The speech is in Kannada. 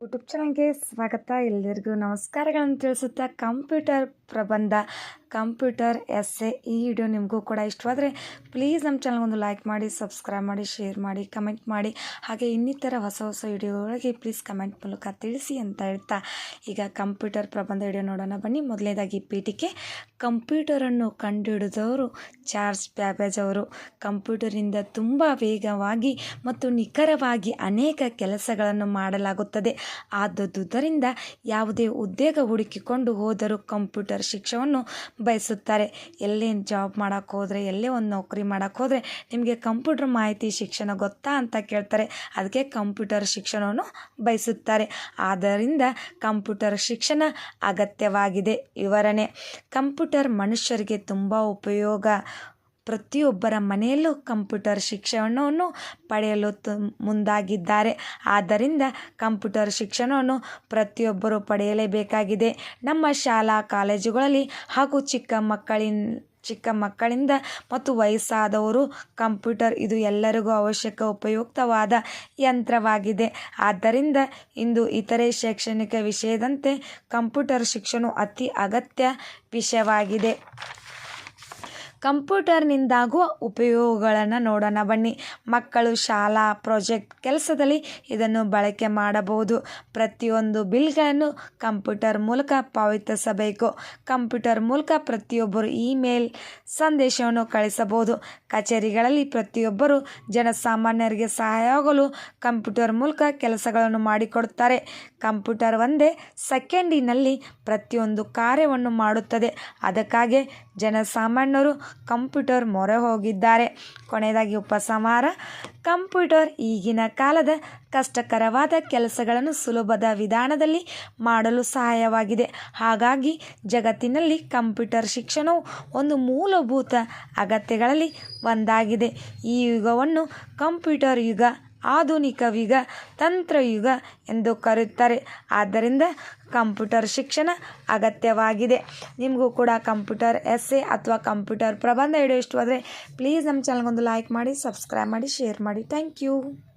ಯೂಟ್ಯೂಬ್ ಚಾನಲ್ಗೆ ಸ್ವಾಗತ. ಎಲ್ಲರಿಗೂ ನಮಸ್ಕಾರಗಳನ್ನು ತಿಳಿಸುತ್ತಾ ಕಂಪ್ಯೂಟರ್ ಪ್ರಬಂಧ ಕಂಪ್ಯೂಟರ್ ಎಸ್ ಎ ಈ ವಿಡಿಯೋ ನಿಮಗೂ ಕೂಡ ಇಷ್ಟವಾದರೆ ಪ್ಲೀಸ್ ನಮ್ಮ ಚಾನಲ್ ಒಂದು ಲೈಕ್ ಮಾಡಿ ಸಬ್ಸ್ಕ್ರೈಬ್ ಮಾಡಿ ಶೇರ್ ಮಾಡಿ ಕಮೆಂಟ್ ಮಾಡಿ. ಹಾಗೆ ಇನ್ನಿತರ ಹೊಸ ಹೊಸ ವಿಡಿಯೋಗಳಿಗೆ ಪ್ಲೀಸ್ ಕಮೆಂಟ್ ಮೂಲಕ ತಿಳಿಸಿ ಅಂತ ಹೇಳ್ತಾ. ಈಗ ಕಂಪ್ಯೂಟರ್ ಪ್ರಬಂಧ ವಿಡಿಯೋ ನೋಡೋಣ. ಬನ್ನಿ, ಮೊದಲನೇದಾಗಿ ಪೀಠಿಕೆ. ಕಂಪ್ಯೂಟರನ್ನು ಕಂಡುಹಿಡಿದವರು ಚಾರ್ಲ್ಸ್ ಬ್ಯಾಬೇಜ್ ಅವರು. ಕಂಪ್ಯೂಟರಿಂದ ತುಂಬ ವೇಗವಾಗಿ ಮತ್ತು ನಿಖರವಾಗಿ ಅನೇಕ ಕೆಲಸಗಳನ್ನು ಮಾಡಲಾಗುತ್ತದೆ. ಆದದ್ದುದರಿಂದ ಯಾವುದೇ ಉದ್ಯೋಗ ಹುಡುಕಿಕೊಂಡು ಹೋದರೂ ಕಂಪ್ಯೂಟರ್ ಶಿಕ್ಷಣವನ್ನು ಬಯಸುತ್ತಾರೆ. ಎಲ್ಲೇ ಜಾಬ್ ಮಾಡೋಕ್ಕೆ ಹೋದರೆ, ಎಲ್ಲೇ ಒಂದು ನೌಕರಿ ಮಾಡೋಕ್ಕೆ ಹೋದರೆ ನಿಮಗೆ ಕಂಪ್ಯೂಟರ್ ಮಾಹಿತಿ ಶಿಕ್ಷಣ ಗೊತ್ತಾ ಅಂತ ಕೇಳ್ತಾರೆ. ಅದಕ್ಕೆ ಕಂಪ್ಯೂಟರ್ ಶಿಕ್ಷಣವನ್ನು ಬಯಸುತ್ತಾರೆ. ಆದ್ದರಿಂದ ಕಂಪ್ಯೂಟರ್ ಶಿಕ್ಷಣ ಅಗತ್ಯವಾಗಿದೆ. ವಿವರಣೆ ಕಂಪ್ಯೂಟರ್ ಮನುಷ್ಯರಿಗೆ ತುಂಬ ಉಪಯೋಗ ಪ್ರತಿಯೊಬ್ಬರ ಮನೆಯಲ್ಲೂ ಕಂಪ್ಯೂಟರ್ ಶಿಕ್ಷಣವನ್ನು ಪಡೆಯಲು ತು ಮುಂದಾಗಿದ್ದಾರೆ. ಆದ್ದರಿಂದ ಕಂಪ್ಯೂಟರ್ ಶಿಕ್ಷಣವನ್ನು ಪ್ರತಿಯೊಬ್ಬರು ಪಡೆಯಲೇಬೇಕಾಗಿದೆ. ನಮ್ಮ ಶಾಲಾ, ಕಾಲೇಜುಗಳಲ್ಲಿ ಹಾಗೂ ಚಿಕ್ಕ ಮಕ್ಕಳಿನ, ಚಿಕ್ಕ ಮಕ್ಕಳಿಂದ ಮತ್ತು ವಯಸ್ಸಾದವರು ಕಂಪ್ಯೂಟರ್ ಇದು ಎಲ್ಲರಿಗೂ ಅವಶ್ಯಕ ಉಪಯುಕ್ತವಾದ ಯಂತ್ರವಾಗಿದೆ. ಆದ್ದರಿಂದ ಇಂದು ಇತರೆ ಶೈಕ್ಷಣಿಕ ವಿಷಯದಂತೆ ಕಂಪ್ಯೂಟರ್ ಶಿಕ್ಷಣವು ಅತಿ ಅಗತ್ಯ ವಿಷಯವಾಗಿದೆ. ಕಂಪ್ಯೂಟರ್ನಿಂದಾಗುವ ಉಪಯೋಗಗಳನ್ನು ನೋಡೋಣ ಬನ್ನಿ. ಮಕ್ಕಳು ಶಾಲಾ ಪ್ರಾಜೆಕ್ಟ್ ಕೆಲಸದಲ್ಲಿ ಇದನ್ನು ಬಳಕೆ ಮಾಡಬಹುದು. ಪ್ರತಿಯೊಂದು ಬಿಲ್ಗಳನ್ನು ಕಂಪ್ಯೂಟರ್ ಮೂಲಕ ಪಾವತಿಸಬೇಕು. ಕಂಪ್ಯೂಟರ್ ಮೂಲಕ ಪ್ರತಿಯೊಬ್ಬರು ಇಮೇಲ್ ಸಂದೇಶವನ್ನು ಕಳಿಸಬಹುದು. ಕಚೇರಿಗಳಲ್ಲಿ ಪ್ರತಿಯೊಬ್ಬರು ಜನಸಾಮಾನ್ಯರಿಗೆ ಸಹಾಯವಾಗಲು ಕಂಪ್ಯೂಟರ್ ಮೂಲಕ ಕೆಲಸಗಳನ್ನು ಮಾಡಿಕೊಡುತ್ತಾರೆ. ಕಂಪ್ಯೂಟರ್ ಒಂದೇ ಸೆಕೆಂಡಿನಲ್ಲಿ ಪ್ರತಿಯೊಂದು ಕಾರ್ಯವನ್ನು ಮಾಡುತ್ತದೆ. ಅದಕ್ಕಾಗಿ ಜನಸಾಮಾನ್ಯರು ಕಂಪ್ಯೂಟರ್ ಮೊರೆ ಹೋಗಿದ್ದಾರೆ. ಕೊನೆಯದಾಗಿ ಉಪಸಂಹಾರ ಕಂಪ್ಯೂಟರ್ ಈಗಿನ ಕಾಲದ ಕಷ್ಟಕರವಾದ ಕೆಲಸಗಳನ್ನು ಸುಲಭದ ವಿಧಾನದಲ್ಲಿ ಮಾಡಲು ಸಹಾಯವಾಗಿದೆ. ಹಾಗಾಗಿ ಜಗತ್ತಿನಲ್ಲಿ ಕಂಪ್ಯೂಟರ್ ಶಿಕ್ಷಣವು ಒಂದು ಮೂಲಭೂತ ಅಗತ್ಯಗಳಲ್ಲಿ ಒಂದಾಗಿದೆ. ಈ ಯುಗವನ್ನು ಕಂಪ್ಯೂಟರ್ ಯುಗ ಆಧುನಿಕ ಯುಗ ತಂತ್ರಯುಗ ಎಂದು ಕರೆಯುತ್ತಾರೆ. ಆದ್ದರಿಂದ ಕಂಪ್ಯೂಟರ್ ಶಿಕ್ಷಣ ಅಗತ್ಯವಾಗಿದೆ. ನಿಮಗೂ ಕೂಡ ಕಂಪ್ಯೂಟರ್ ಎಸ್ ಎ ಅಥವಾ ಕಂಪ್ಯೂಟರ್ ಪ್ರಬಂಧ ಹಿಡಿಯೋ ಇಷ್ಟವಾದರೆ ಪ್ಲೀಸ್ ನಮ್ಮ ಚಾನಲ್ಗೊಂದು ಲೈಕ್ ಮಾಡಿ ಸಬ್ಸ್ಕ್ರೈಬ್ ಮಾಡಿ ಶೇರ್ ಮಾಡಿ. Thank you